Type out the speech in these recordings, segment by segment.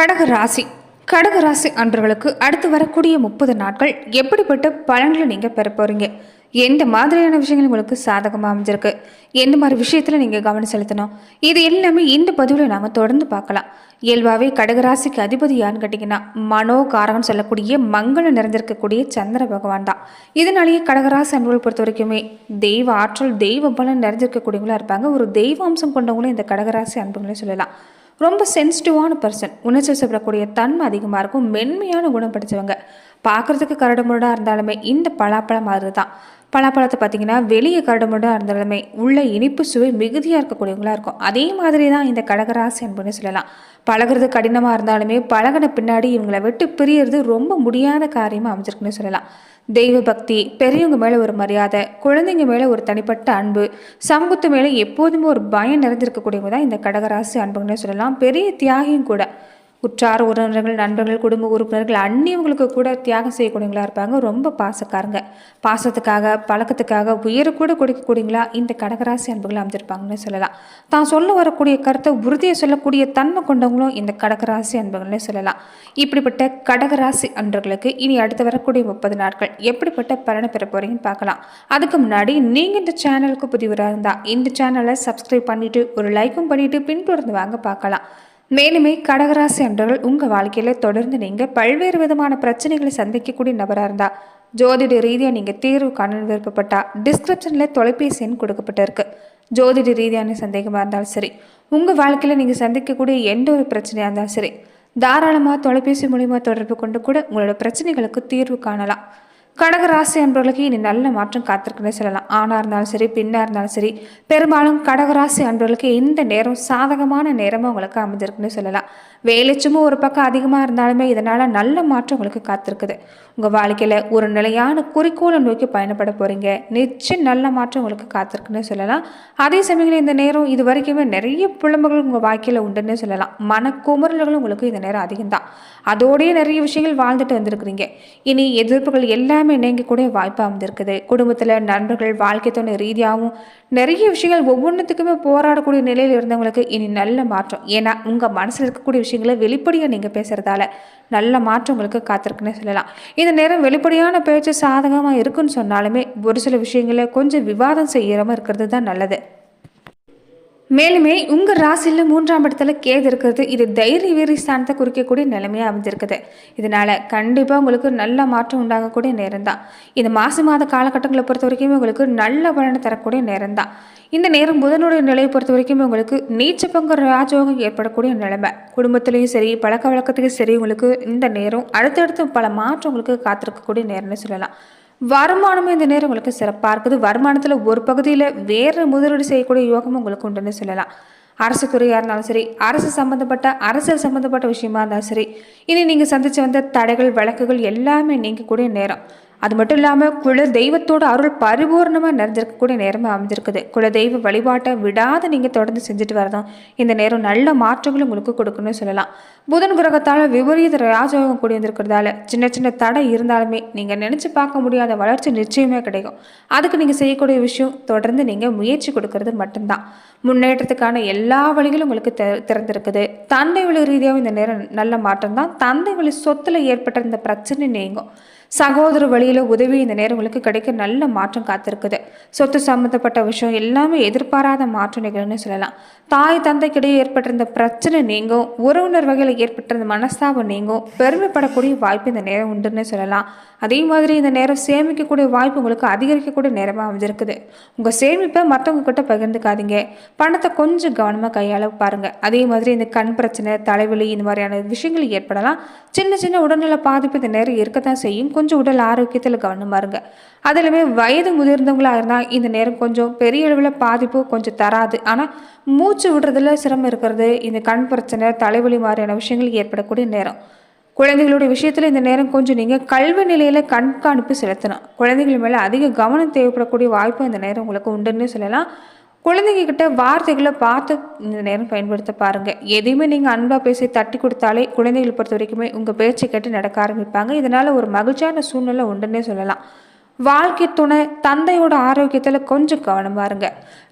கடக ராசி. கடக ராசி அன்றர்களுக்கு அடுத்து வரக்கூடிய முப்பது நாட்கள் எப்படிப்பட்ட பலன்களை நீங்கள் பெற போகிறீங்க எந்த மாதிரியான விஷயங்கள் உங்களுக்கு சாதகமாக அமைஞ்சிருக்கு? எந்த மாதிரி விஷயத்தில் நீங்கள் கவனம் செலுத்தணும்? இது எல்லாமே இந்த பதிவில் நாம் தொடர்ந்து பார்க்கலாம். இயல்பாகவே கடகராசிக்கு அதிபதி யாருன்னு கேட்டிங்கன்னா மனோகாரகன் சொல்லக்கூடிய மங்களம் நிறைந்திருக்கக்கூடிய சந்திர பகவான் தான். இதனாலேயே கடகராசி அன்புகள் பொறுத்த வரைக்குமே தெய்வ ஆற்றல் தெய்வ பலன் நிறைஞ்சிருக்கக்கூடியவங்களா இருப்பாங்க. ஒரு தெய்வ அம்சம் கொண்டவங்களும் இந்த கடகராசி அன்புகளே சொல்லலாம். ரொம்ப சென்சிட்டிவான பர்சன் உணர்ச்சி வசப்படக்கூடிய தன்மை அதிகமாக இருக்கும். மென்மையான குணம் படித்தவங்க பார்க்குறதுக்கு கரடுமுரடாக இருந்தாலுமே இந்த பலாப்பழம் மாதிரி தான் பலாப்பழத்தை பார்த்தீங்கன்னா வெளியே கரடுமுரடாக இருந்தாலுமே உள்ள இனிப்பு சுவை மிகுதியாக இருக்கக்கூடியவங்களாக இருக்கும். அதே மாதிரி தான் இந்த கடகராசி அன்புன்னு சொல்லலாம். பழகுறது கடினமாக இருந்தாலுமே பழகின பின்னாடி இவங்களை விட்டு பிரியறது ரொம்ப முடியாத காரியமாக அமைஞ்சிருக்குன்னு சொல்லலாம். தெய்வ பக்தி பெரியவங்க மேலே ஒரு மரியாதை குழந்தைங்க மேலே ஒரு தனிப்பட்ட அன்பு சமூகத்து மேலே எப்போதுமே ஒரு பயம் நிறைஞ்சிருக்கக்கூடியவங்க தான் இந்த கடகராசி அன்புன்னே சொல்லலாம். பெரிய தியாகியும் கூட உற்றார் உறவினர்கள் நண்பர்கள் குடும்ப உறுப்பினர்கள் அந்நியவங்களுக்கு கூட தியாகம் செய்யக்கூடியவங்களா இருப்பாங்க. ரொம்ப பாசக்காரங்க. பாசத்துக்காக பழக்கத்துக்காக உயிரை கூட கொடுக்கக்கூடியங்களா இந்த கடகராசி அன்புகள் அமைஞ்சிருப்பாங்கன்னு சொல்லலாம். தான் சொல்ல வரக்கூடிய கருத்தை உறுதியை சொல்லக்கூடிய தன்மை கொண்டவங்களும் இந்த கடகராசி அன்புகள்னு சொல்லலாம். இப்படிப்பட்ட கடகராசி அன்பர்களுக்கு இனி அடுத்து வரக்கூடிய முப்பது நாட்கள் எப்படிப்பட்ட பலனை பெற போறீங்கன்னு பார்க்கலாம். அதுக்கு முன்னாடி நீங்கள் இந்த சேனலுக்கு புதிவராக இருந்தால் இந்த சேனலை சப்ஸ்கிரைப் பண்ணிட்டு ஒரு லைக்கும் பண்ணிட்டு பின்தொடர்ந்து வாங்க பார்க்கலாம். மேலுமே கடகராசி அன்றர்கள் உங்கள் வாழ்க்கையில் தொடர்ந்து நீங்கள் பல்வேறு விதமான பிரச்சனைகளை சந்திக்கக்கூடிய நபராக இருந்தால் ஜோதிட ரீதியாக நீங்கள் தீர்வு காண விருப்பப்பட்டால் டிஸ்கிரிப்ஷனில் தொலைபேசி எண் கொடுக்கப்பட்டிருக்கு. ஜோதிட ரீதியான சந்தேகமாக இருந்தாலும் சரி உங்கள் வாழ்க்கையில் நீங்கள் சந்திக்கக்கூடிய எந்த ஒரு பிரச்சனையாக இருந்தாலும் சரி தாராளமாக தொலைபேசி மூலிமா தொடர்பு கொண்டு கூட உங்களோட பிரச்சனைகளுக்கு தீர்வு காணலாம். கடகராசி அன்பர்களுக்கு இனி நல்ல மாற்றம் காத்திருக்குன்னு சொல்லலாம். ஆணாக இருந்தாலும் சரி பெண்ணாக இருந்தாலும் சரி பெரும்பாலும் கடகராசி அன்பர்களுக்கு இந்த நேரம் சாதகமான நேரமாக உங்களுக்கு அமைஞ்சிருக்குன்னு சொல்லலாம். வேலைச்சுமும் ஒரு பக்கம் அதிகமாக இருந்தாலுமே இதனால் நல்ல மாற்றம் உங்களுக்கு காத்திருக்குது. உங்கள் வாழ்க்கையில் ஒரு நிலையான குறிக்கோளை நோக்கி பயணப்பட போகிறீங்க நிச்சயம் நல்ல மாற்றம் உங்களுக்கு காத்திருக்குன்னு சொல்லலாம். அதே சமயங்களில் இந்த நேரம் இது வரைக்குமே நிறைய புலம்புகள் உங்கள் வாழ்க்கையில் உண்டுன்னு சொல்லலாம். மனக்குமுறல்கள் உங்களுக்கு இந்த நேரம் அதிகம்தான். அதோடய நிறைய விஷயங்கள் வாழ்ந்துட்டு வந்திருக்கிறீங்க. இனி எதிர்ப்புகள் எல்லாமே இணைங்கக்கூடிய வாய்ப்பாக அமைந்திருக்குது. குடும்பத்தில் நண்பர்கள் வாழ்க்கை துணை ரீதியாகவும் நிறைய விஷயங்கள் ஒவ்வொன்றுத்துக்குமே போராடக்கூடிய நிலையில் இருந்தவங்களுக்கு இனி நல்ல மாற்றம். ஏன்னா உங்கள் மனசில் இருக்கக்கூடிய விஷயங்களை வெளிப்படையாக நீங்கள் பேசுகிறதால நல்ல மாற்றம் உங்களுக்கு காத்திருக்குன்னு சொல்லலாம். இந்த நேரம் வெளிப்படையான பேச்சு சாதகமாக இருக்குன்னு சொன்னாலுமே ஒரு சில விஷயங்களை கொஞ்சம் விவாதம் செய்யாமல் இருக்கிறது தான் நல்லது. மேலுமே உங்கள் ராசியில் மூன்றாம் இடத்துல கேது இருக்கிறது. இது தைரிய வீரி ஸ்தானத்தை குறிக்கக்கூடிய நிலைமையாக அமைஞ்சிருக்குது. இதனால் கண்டிப்பாக உங்களுக்கு நல்ல மாற்றம் உண்டாகக்கூடிய நேரம் தான் இந்த மாசி மாத காலகட்டங்களை பொறுத்த வரைக்குமே உங்களுக்கு நல்ல பலனை தரக்கூடிய நேரம் தான் இந்த நேரம் புதனுடைய நிலையை பொறுத்த வரைக்குமே உங்களுக்கு நீச்ச பங்கு ராஜோகம் ஏற்படக்கூடிய நிலைமை. குடும்பத்துலேயும் சரி பழக்க வழக்கத்துக்கும் சரி உங்களுக்கு இந்த நேரம் அடுத்தடுத்து பல மாற்றம் உங்களுக்கு காத்திருக்கக்கூடிய நேரம்னு சொல்லலாம். வருமானமும் இந்த நேரம் உங்களுக்கு சிறப்பாக இருக்குது வருமானத்தில் ஒரு பகுதியில் வேறு முதலீடு செய்யக்கூடிய யோகம் உங்களுக்கு உண்டுன்னு சொல்லலாம். அரசு துறையாக இருந்தாலும் சரி அரசு சம்மந்தப்பட்ட அரசியல் சம்மந்தப்பட்ட விஷயமா இருந்தாலும் சரி இனி நீங்கள் சந்தித்து வந்த தடைகள் வழக்குகள் எல்லாமே நீங்கக்கூடிய நேரம். அது மட்டும் இல்லாமல் குல தெய்வத்தோட அருள் பரிபூர்ணமாக நிறைஞ்சிருக்கக்கூடிய நேரமாக அமைஞ்சிருக்குது. குல தெய்வ வழிபாட்டை விடாத நீங்கள் தொடர்ந்து செஞ்சுட்டு வரதும் இந்த நேரம் நல்ல மாற்றங்களும் உங்களுக்கு கொடுக்கணும்னு சொல்லலாம். புதன் கிரகத்தால் விபரீத ராஜயோகம் கூடி வந்திருக்கிறதால சின்ன சின்ன தடை இருந்தாலுமே நீங்கள் நினச்சி பார்க்க முடியாத வளர்ச்சி நிச்சயமே கிடைக்கும். அதுக்கு நீங்கள் செய்யக்கூடிய விஷயம் தொடர்ந்து நீங்கள் முயற்சி கொடுக்கறது மட்டும்தான். முன்னேற்றத்துக்கான எல்லா வழிகளும் உங்களுக்கு திறந்திருக்குது. தந்தை வழி ரீதியாகவும் இந்த நேரம் நல்ல மாற்றம் தான் தந்தை வழி சொத்தில் ஏற்பட்ட இந்த பிரச்சனை நீங்கும். சகோதர வழியில் உதவி இந்த நேரம் உங்களுக்கு கிடைக்க நல்ல மாற்றம் காத்திருக்குது. சொத்து சம்மந்தப்பட்ட விஷயம் எல்லாமே எதிர்பாராத மாற்றம் நிகழ்னு சொல்லலாம். தாய் தந்தைக்கிடையே ஏற்பட்டிருந்த பிரச்சனை நீங்கும். உறவினர் வகையில் ஏற்பட்டிருந்த மனஸ்தாபம் நீங்கும். பெருமைப்படக்கூடிய வாய்ப்பு இந்த நேரம் உண்டுன்னு சொல்லலாம். அதே மாதிரி இந்த நேரம் சேமிக்கக்கூடிய வாய்ப்பு உங்களுக்கு அதிகரிக்கக்கூடிய நேரமாக அமைஞ்சிருக்குது. உங்கள் சேமிப்பை மற்றவங்க கிட்ட பகிர்ந்துக்காதீங்க. பணத்தை கொஞ்சம் கவனமாக கையாள பாருங்கள் அதே மாதிரி இந்த கண் பிரச்சனை தலைவலி இந்த மாதிரியான விஷயங்கள் ஏற்படலாம். சின்ன சின்ன உடல்நல பாதிப்பு இந்த நேரம் இருக்கத்தான் செய்யும். கொஞ்சம் உடல் ஆரோக்கியத்தில் கவனம் இருங்க. அதிலுமே வயது முதிர்ந்தவங்களாக இருந்தால் இந்த நேரம் கொஞ்சம் பெரிய அளவில் பாதிப்பு கொஞ்சம் தராது. ஆனால் மூச்சு விடுறதுல சிரமம் இருக்கிறது இந்த கண் பிரச்சனை தலைவலி மாதிரியான விஷயங்கள் ஏற்படக்கூடிய நேரம். குழந்தைகளுடைய விஷயத்தில் இந்த நேரம் கொஞ்சம் நீங்கள் கல்வி நிலையில் கண்காணிப்பு செலுத்தணும். குழந்தைகள் மேலே அதிக கவனம் தேவைப்படக்கூடிய வாய்ப்பு இந்த நேரம் உங்களுக்கு உண்டுன்னு சொல்லலாம். குழந்தைங்கக்கிட்ட வார்த்தைகளை பார்த்து இந்த நேரம் பயன்படுத்த பாருங்கள் எதையுமே நீங்கள் அன்பாக பேசி தட்டி கொடுத்தாலே குழந்தைகளை பொறுத்த வரைக்குமே உங்கள் பேச்சை கேட்டு நடக்க ஆரம்பிப்பாங்க. இதனால் ஒரு மகிழ்ச்சியான சூழ்நிலை உண்டுன்னே சொல்லலாம். வாழ்க்கை துணை தந்தையோட ஆரோக்கியத்தில் கொஞ்சம் கவனமாக இருங்க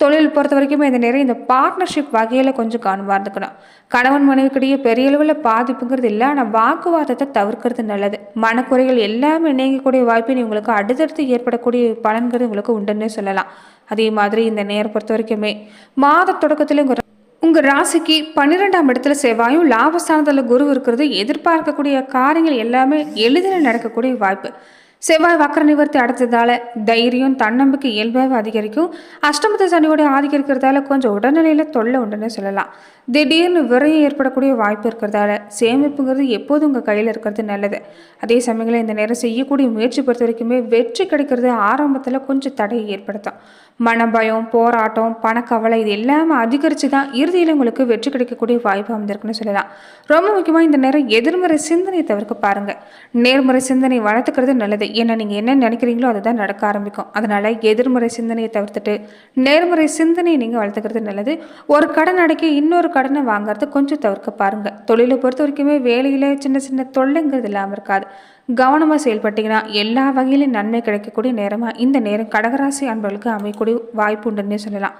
தொழில் பொறுத்த வரைக்குமே இந்த நேரம் இந்த பார்ட்னர்ஷிப் வகையில் கொஞ்சம் கவனமாக இருந்துக்கணும் கணவன் மனைவிக்கிடையே பெரிய அளவில் பாதிப்புங்கிறது இல்லை ஆனால் வாக்குவாதத்தை தவிர்க்கிறது நல்லது. மனக்குறைகள் எல்லாமே நீங்கக்கூடிய வாய்ப்பினை உங்களுக்கு அடுத்தடுத்து ஏற்படக்கூடிய பலன்கிறது உங்களுக்கு உண்டுன்னு சொல்லலாம். அதே மாதிரி இந்த நேரம் பொறுத்த வரைக்குமே மாத தொடக்கத்தில் உங்கள் உங்கள் ராசிக்கு பன்னிரெண்டாம் இடத்துல செவ்வாயும் லாபஸ்தானத்தில் குரு இருக்கிறது எதிர்பார்க்கக்கூடிய காரியங்கள் எல்லாமே எளிதில் நடக்கக்கூடிய வாய்ப்பு. செவ்வாய் வக்கர நிவர்த்தி அடைச்சதால தைரியம் தன்னம்பிக்கை இயல்பாக அதிகரிக்கும். அஷ்டமத்து சனியோட ஆதிக்கம் இருக்கிறதால கொஞ்சம் உடல்நிலையில் தொல்லை உண்டுன்னு சொல்லலாம். திடீர்னு விரையும் ஏற்படக்கூடிய வாய்ப்பு இருக்கிறதால சேமிப்புங்கிறது எப்போதும் உங்கள் கையில் இருக்கிறது நல்லது. அதே சமயங்களில் இந்த நேரம் செய்யக்கூடிய முயற்சி பொறுத்த வரைக்குமே வெற்றி கிடைக்கிறது ஆரம்பத்தில் கொஞ்சம் தடையை ஏற்படுத்தும். மனபயம் போராட்டம் பணக்கவலை இது எல்லாமே அதிகரித்து தான் இறுதியில் உங்களுக்கு வெற்றி கிடைக்கக்கூடிய வாய்ப்பு அமைந்திருக்குன்னு சொல்லலாம். ரொம்ப முக்கியமாக இந்த நேரம் எதிர்மறை சிந்தனை தவிர்க்க பாருங்கள் நேர்மறை சிந்தனை வளர்த்துக்கிறது நல்லது. ஏன்னா நீங்கள் என்ன நினைக்கிறீங்களோ அதுதான் நடக்க ஆரம்பிக்கும். அதனால் எதிர்மறை சிந்தனையை தவிர்த்துட்டு நேர்மறை சிந்தனையை நீங்கள் வளர்த்துக்கிறது நல்லது. ஒரு கடன் அடைக்க இன்னொரு கடனை வாங்குறது கொஞ்சம் தவிர்க்க பாருங்கள் தொழிலை பொறுத்த வரைக்குமே வேலையில் சின்ன சின்ன தொல்லைங்கிறது இல்லாமல் இருக்காது. கவனமாக செயல்பட்டிங்கன்னா எல்லா வகையிலும் நன்மை கிடைக்கக்கூடிய நேரமாக இந்த நேரம் கடகராசி அன்பர்களுக்கு அமையக்கூடிய வாய்ப்பு உண்டுன்னே சொல்லலாம்.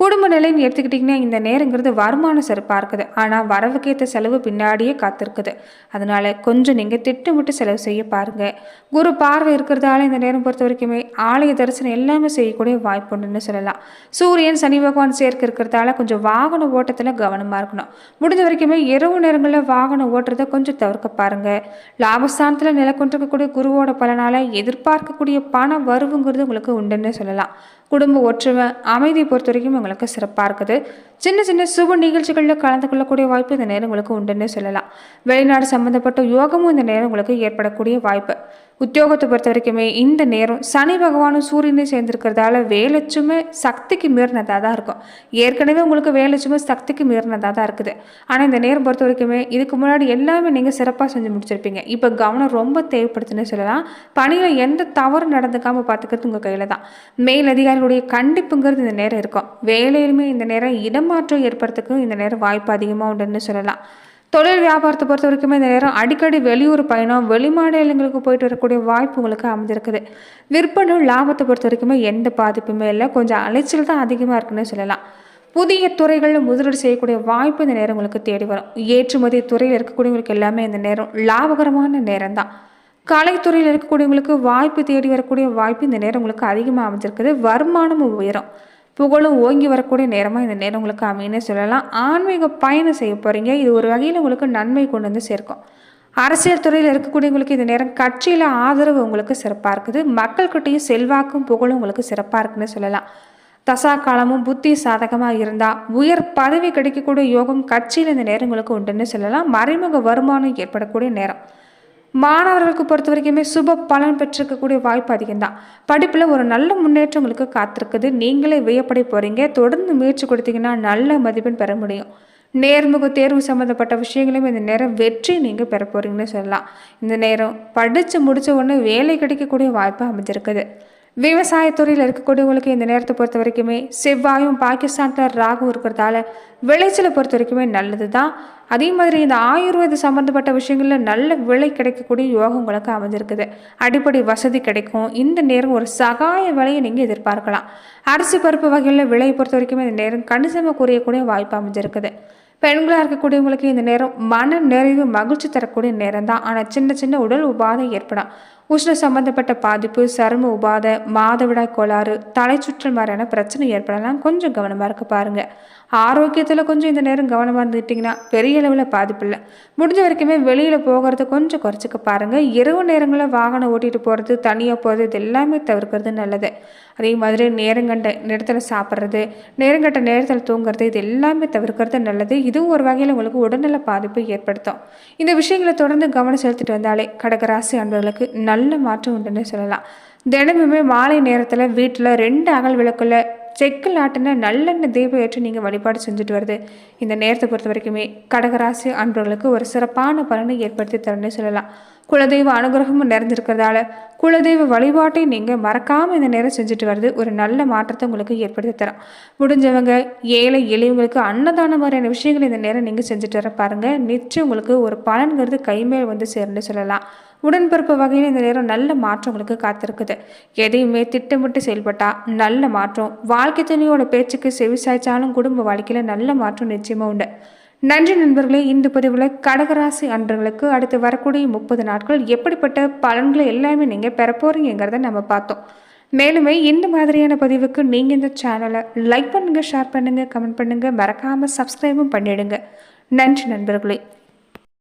குடும்ப நிலைன்னு எடுத்துக்கிட்டிங்கன்னா இந்த நேரங்கிறது வருமானம் சிறப்பாக இருக்குது. ஆனால் வரவுக்கேற்ற செலவு பின்னாடியே காத்திருக்குது. அதனால் கொஞ்சம் நீங்கள் திட்டமிட்டு செலவு செய்ய பாருங்கள் குரு பார்வை இருக்கிறதால இந்த நேரம் பொறுத்த வரைக்குமே ஆலய தரிசனம் எல்லாமே செய்யக்கூடிய வாய்ப்பு உண்டுன்னு சொல்லலாம். சூரியன் சனி பகவான் சேர்க்கை இருக்கிறதால கொஞ்சம் வாகன ஓட்டத்தில் கவனமாக இருக்கணும். முடிஞ்ச வரைக்குமே இரவு நேரங்களில் வாகனம் ஓட்டுறதை கொஞ்சம் தவிர்க்க பாருங்கள் லாபஸ்தானத்தில் நிலை கொண்டிருக்கக்கூடிய குருவோட பலனால் எதிர்பார்க்கக்கூடிய பண வருவுங்கிறது உங்களுக்கு உண்டுன்னு சொல்லலாம். குடும்ப ஒற்றுமை அமைதியை பொறுத்த வரைக்கும் உங்களுக்கு சிறப்பாக இருக்குது. சின்ன சின்ன சுப நிகழ்ச்சிகளில் கலந்து கொள்ளக்கூடிய வாய்ப்பு இந்த நேரம் உங்களுக்கு உண்டுன்னு சொல்லலாம். வெளிநாடு சம்மந்தப்பட்ட யோகமும் இந்த நேரம் உங்களுக்கு ஏற்படக்கூடிய வாய்ப்பு. உத்தியோகத்தை பொறுத்த வரைக்குமே இந்த நேரம் சனி பகவானும் சூரியனையும் சேர்ந்துருக்கிறதால வேலைச்சுமை சக்திக்கு மீறினதாக தான் இருக்கும். ஏற்கனவே உங்களுக்கு வேலைச்சுமை சக்திக்கு மீறினதாக தான் இருக்குது. ஆனால் இந்த நேரம் பொறுத்த வரைக்குமே இதுக்கு முன்னாடி எல்லாமே நீங்கள் சிறப்பாக செஞ்சு முடிச்சிருப்பீங்க. இப்போ கவனம் ரொம்ப தேவைப்படுதுன்னு சொல்லலாம். பணியில் எந்த தவறு நடந்துக்காமல் பார்த்துக்கிறது உங்கள் கையில் தான். மேல் அதிகாரிகளுடைய கண்டிப்புங்கிறது இந்த நேரம் இருக்கும். வேலையிலுமே இந்த நேரம் இடமாற்றம் ஏற்படுறதுக்கும் இந்த நேரம் வாய்ப்பு அதிகமாக உண்டுன்னு சொல்லலாம். தொழில் வியாபாரத்தை பொறுத்த வரைக்குமே இந்த நேரம் அடிக்கடி வெளியூர் பயணம் வெளிமாநிலங்களுக்கு போயிட்டு வரக்கூடிய வாய்ப்பு உங்களுக்கு அமைஞ்சிருக்குது. விற்பனை லாபத்தை பொறுத்த வரைக்குமே எந்த பாதிப்புமே இல்லை. கொஞ்சம் அலைச்சல் தான் அதிகமாக இருக்குன்னு சொல்லலாம். புதிய துறைகளில் முதலீடு செய்யக்கூடிய வாய்ப்பு இந்த நேரம் உங்களுக்கு தேடி வரும். ஏற்றுமதி துறையில் இருக்கக்கூடியவங்களுக்கு எல்லாமே இந்த நேரம் லாபகரமான நேரம் தான். கலைத்துறையில் இருக்கக்கூடியவங்களுக்கு வாய்ப்பு தேடி வரக்கூடிய வாய்ப்பு இந்த நேரம் உங்களுக்கு அதிகமாக அமைஞ்சிருக்குது. வருமானமும் உயரும். புகழும் ஓங்கி வரக்கூடிய நேரமாக இந்த நேரம் உங்களுக்கு அமைன்னு சொல்லலாம். ஆன்மீக பயணம் செய்ய போகிறீங்க இது ஒரு வகையில் உங்களுக்கு நன்மை கொண்டு வந்து சேர்க்கும். அரசியல் துறையில் இருக்கக்கூடியவங்களுக்கு இந்த நேரம் கட்சியில் ஆதரவு உங்களுக்கு சிறப்பாக இருக்குது. மக்கள்கிட்டையும் செல்வாக்கும் புகழும் உங்களுக்கு சிறப்பாக இருக்குன்னு சொல்லலாம். தசா காலமும் புத்தி சாதகமாக இருந்தால் உயர் பதவி கிடைக்கக்கூடிய யோகம் கட்சியில் இந்த நேரம் உங்களுக்கு உண்டுன்னு சொல்லலாம். மறைமுக வருமானம் ஏற்படக்கூடிய நேரம். மாணவர்களுக்கு பொறுத்த வரைக்குமே சுப பலன் பெற்றிருக்கக்கூடிய வாய்ப்பு அதிகம்தான். படிப்பில் ஒரு நல்ல முன்னேற்றம் உங்களுக்கு காத்திருக்குது. நீங்களே வியப்படை போகிறீங்க தொடர்ந்து முயற்சி கொடுத்தீங்கன்னா நல்ல மதிப்பெண் பெற முடியும். நேர்முக தேர்வு சம்மந்தப்பட்ட விஷயங்களையும் இந்த நேரம் வெற்றி நீங்கள் பெற போகிறீங்கன்னு சொல்லலாம். இந்த நேரம் படித்து முடித்த உடனே வேலை கிடைக்கக்கூடிய வாய்ப்பு அமைஞ்சிருக்குது. விவசாயத்துறையில் இருக்கக்கூடியவங்களுக்கு இந்த நேரத்தை பொறுத்த வரைக்குமே செவ்வாயும் பாகிஸ்தானில் ராகும் இருக்கிறதால விளைச்சலை பொறுத்த வரைக்குமே நல்லது தான் அதே மாதிரி இந்த ஆயுர்வேத சம்மந்தப்பட்ட விஷயங்களில் நல்ல விலை கிடைக்கக்கூடிய யோகம் உங்களுக்கு அமைஞ்சிருக்குது. அடிப்படை வசதி கிடைக்கும். இந்த நேரம் ஒரு சகாய விலையை நீங்கள் எதிர்பார்க்கலாம். அரிசி பருப்பு வகையில் விலையை பொறுத்த வரைக்குமே இந்த நேரம் கணிசமாக குறையக்கூடிய வாய்ப்பு அமைஞ்சிருக்குது. பெண்களாக இருக்கக்கூடியவங்களுக்கு இந்த நேரம் மன நிறைவு மகிழ்ச்சி தரக்கூடிய நேரம் தான் ஆனால் சின்ன சின்ன உடல் உபாதை ஏற்படும் உஷ்ண சம்பந்தப்பட்ட பாதிப்பு சரும உபாதை மாதவிடாய் கோளாறு தலை சுற்றல் மாதிரியான பிரச்சனை ஏற்படலாம். கொஞ்சம் கவனமாக இருக்க பாருங்கள் ஆரோக்கியத்தில் கொஞ்சம் இந்த நேரம் கவனமாக இருந்துக்கிட்டிங்கன்னா பெரிய அளவில் பாதிப்பு இல்லை. முடிஞ்ச வரைக்குமே வெளியில் போகிறத கொஞ்சம் குறைச்சிக்க பாருங்கள் இரவு நேரங்களில் வாகனம் ஓட்டிகிட்டு போகிறது தனியாக போகிறது இது எல்லாமே தவிர்க்கிறது நல்லது. அதே மாதிரி நேரங்கண்ட நேரத்தில் சாப்பிட்றது நேரங்கட்ட நேரத்தில் தூங்குறது இது எல்லாமே தவிர்க்கிறது நல்லது. இதுவும் ஒரு வகையில் உங்களுக்கு உடல்நல பாதிப்பை ஏற்படுத்தும். இந்த விஷயங்களை தொடர்ந்து கவனம் செலுத்திட்டு வந்தாலே கடகராசி அன்பர்களுக்கு நல்ல நல்ல மாற்றம் உண்டுன்னு சொல்லலாம். தினமுமே மாலை நேரத்தில் வீட்டில் ரெண்டு அகல் விளக்குள்ள செக்கில் ஆட்டின நல்லெண்ணெய் தீபம் ஏற்று நீங்கள் வழிபாடு செஞ்சுட்டு வருது. இந்த நேரத்தை பொறுத்த வரைக்குமே கடகராசி அன்பர்களுக்கு ஒரு சிறப்பான பலனை ஏற்படுத்தி தரணும்னு சொல்லலாம். குலதெய்வ அனுகிரகமும் நிறைஞ்சிருக்கிறதால குலதெய்வ வழிபாட்டை நீங்கள் மறக்காமல் இந்த நேரம் செஞ்சுட்டு வருது ஒரு நல்ல மாற்றத்தை உங்களுக்கு ஏற்படுத்தி தரும். முடிஞ்சவங்க ஏழை எளியவங்களுக்கு அன்னதான மாதிரியான விஷயங்கள் இந்த நேரம் நீங்கள் செஞ்சுட்டு வர பாருங்கள் நிச்சயம் உங்களுக்கு ஒரு பலன்கிறது கைமேல் வந்து சேருன்னு சொல்லலாம். உடன்பிறப்பு வகையில் இந்த நேரம் நல்ல மாற்றம் உங்களுக்கு காத்திருக்குது. எதையுமே திட்டமிட்டு செயல்பட்டால் நல்ல மாற்றம். வாழ்க்கை துணியோட பேச்சுக்கு செவிசாய்ச்சாலும் குடும்ப வாழ்க்கையில் நல்ல மாற்றம் நிச்சயமாக உண்டு. நன்றி நண்பர்களே இந்த பதிவில் கடகராசி அன்றர்களுக்கு அடுத்து வரக்கூடிய முப்பது நாட்கள் எப்படிப்பட்ட பலன்களை எல்லாமே நீங்கள் பெற போகிறீங்கிறத நம்ம பார்த்தோம். மேலுமே இந்த மாதிரியான பதிவுக்கு நீங்கள் இந்த சேனலை லைக் பண்ணுங்கள் ஷேர் பண்ணுங்கள் கமெண்ட் பண்ணுங்கள் மறக்காமல் சப்ஸ்கிரைபும் பண்ணிடுங்க. நன்றி நண்பர்களே.